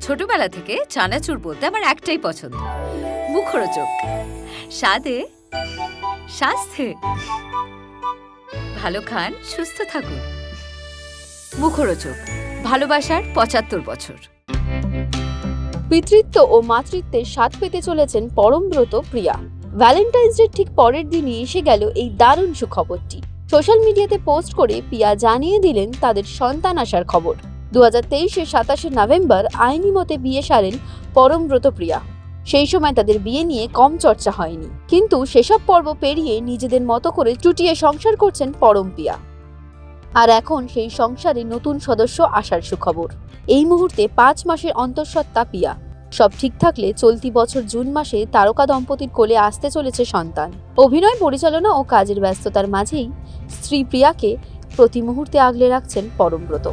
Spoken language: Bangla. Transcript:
ছোটবেলা থেকে চানাচুর বলতে আমার একটাই পছন্দ। মুখরোচক। স্বাদে, স্বাস্থ্যে। ভালো খান, সুস্থ থাকুন। মুখরোচক। ভালোবাসার পঁচাত্তর বছর। পিতৃত্ব ও মাতৃত্বের স্বাদ পেতে চলেছেন পরমব্রত প্রিয়া। ভ্যালেন্টাইন্স ডে ঠিক পরের দিনই এসে গেল এই দারুণ সুখবরটি। সোশ্যাল মিডিয়াতে পোস্ট করে পিয়া জানিয়ে দিলেন তাদের সন্তান আসার খবর। দু হাজার তেইশের সাতাশে নভেম্বর আইনি মতে বিয়ে সারেন পরমব্রত প্রিয়া সেই সময় তাদের বিয়ে নিয়ে কম চর্চা হয়নি। কিন্তু সেসব পর্ব পেরিয়ে নিজেদের মতো করে চুটিয়ে সংসার করছেন পরম প্রিয়া। আর এখন সেই সংসারে নতুন সদস্য আসার সুখবর। এই মুহূর্তে পাঁচ মাসের অন্তঃসত্ত্বা পিয়া সব ঠিক থাকলে চলতি বছর জুন মাসে তারকা দম্পতির কোলে আসতে চলেছে সন্তান। অভিনয়, পরিচালনা ও কাজের ব্যস্ততার মাঝেই স্ত্রী প্রিয়াকে প্রতি মুহূর্তে আগলে রাখছেন পরমব্রত